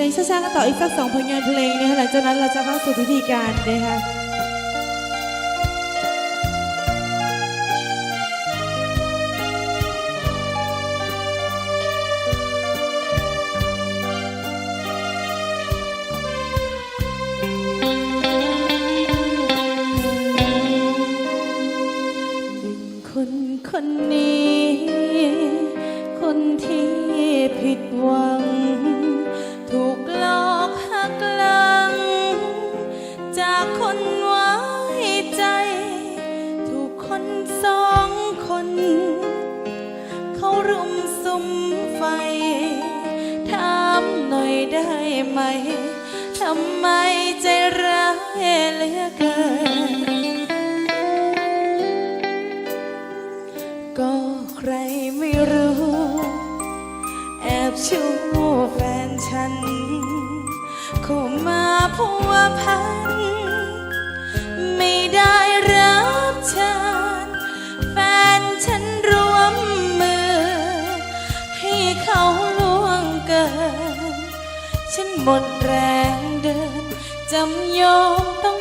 เพลงช้าๆกันต่ออีกสักสองผลงานเพลงนะคะหลังจากนั้นเราจะเข้าสู่พิธีการนะคะ ทำไมใจร้ายเหลือเกิน ก็ใครไม่รู้ แอบชู้แฟนฉันเข้ามาพัวพัน บนหมดแรงเดินจำยอมต้อง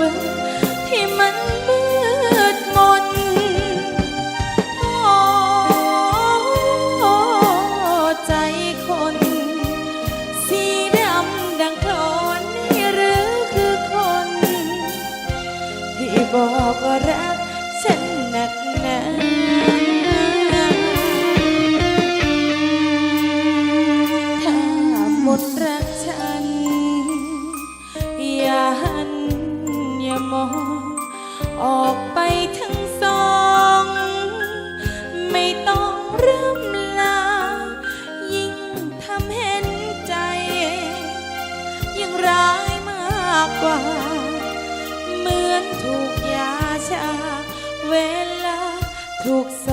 บ่ ถู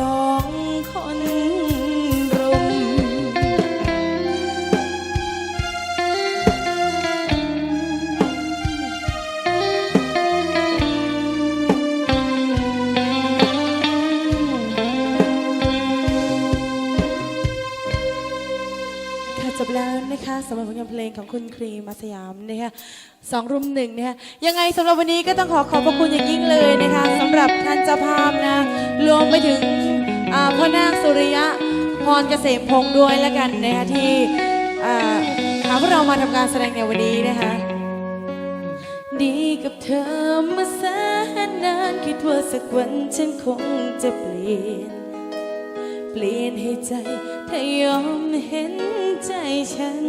ค่ะจบแล้วนะคะสำหรับผลงานเพลงของคุณครีมอาสยามนะคะสองรุ่มหนึ่งนะคะยังไงสำหรับวันนี้ก็ต้องขอขอบพระคุณอย่างยิ่งเลยนะคะสำหรับท่านเจ้าภาพนะรวมไปถึงพ่อนาคสุริยะพรเกษมพงษ์ด้วยแล้วกันนะคะที่อ่าหาพวกเรามาทำการแสดงในวันนี้นะคะดีกับเธอมาแสนนานคิดว่าสักวันฉันคงจะเปลี่ยน เปลี่ยนให้ใจถ้ายอมเห็นใจฉัน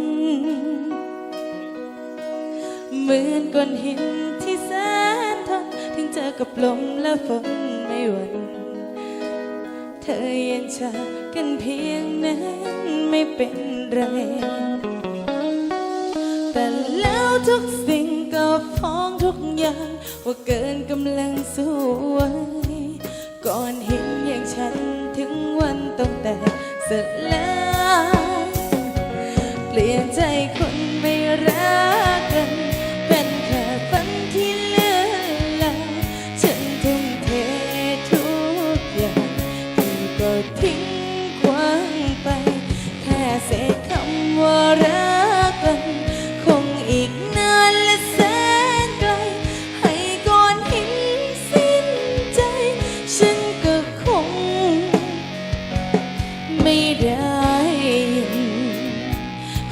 เหมือนก้อนหินที่แสนทนถึงเจอกับลมและฝนไม่หวั่นเธอยังจากันเพียงนั้นไม่เป็นไร แต่แล้วทุกสิ่งก็ฟ้องทุกอย่าง ว่าเกินกำลังสู้ไหว ก่อนเห็นอย่างฉันถึงวันต้องแต่สลายเปลี่ยนใจคนไม่รักกันเป็น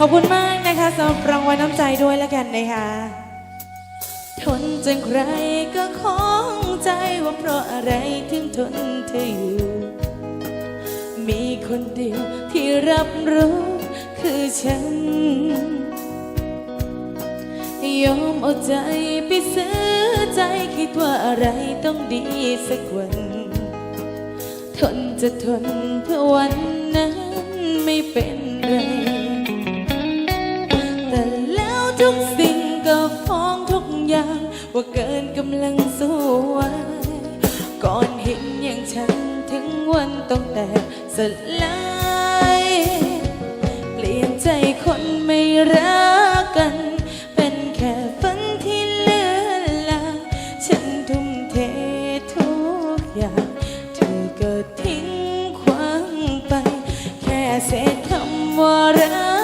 อบคุณมากนะคะสำหรับรางวัลน้ำใจด้วยแล้วกันนะคะทนจนใครก็คล้องใจว่าเพราะอะไรถึงทนเธออยู่ มีคนเดียวที่รับรู้คือฉัน ยอมเอาใจไปซื้อใจคิดว่าอะไรต้องดีสักวัน ทนจะทนเพื่อวันนั้นไม่เป็นไร วันต้องแต่สลายเปลี่ยนใจคนไม่รักกัน เป็นแค่ฝันที่เลือนลางฉันทุ่มเททุกอย่างเธอก็ทิ้งคว้างไป แค่เศษคำว่ารัก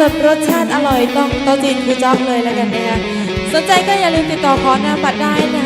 สดรสชาติอร่อยต้องโตะจีนคือจ๊อบเลยแล้วกันนะคะสนใจก็อย่าลืมติดต่อขอหน้าบัตรได้นะคะ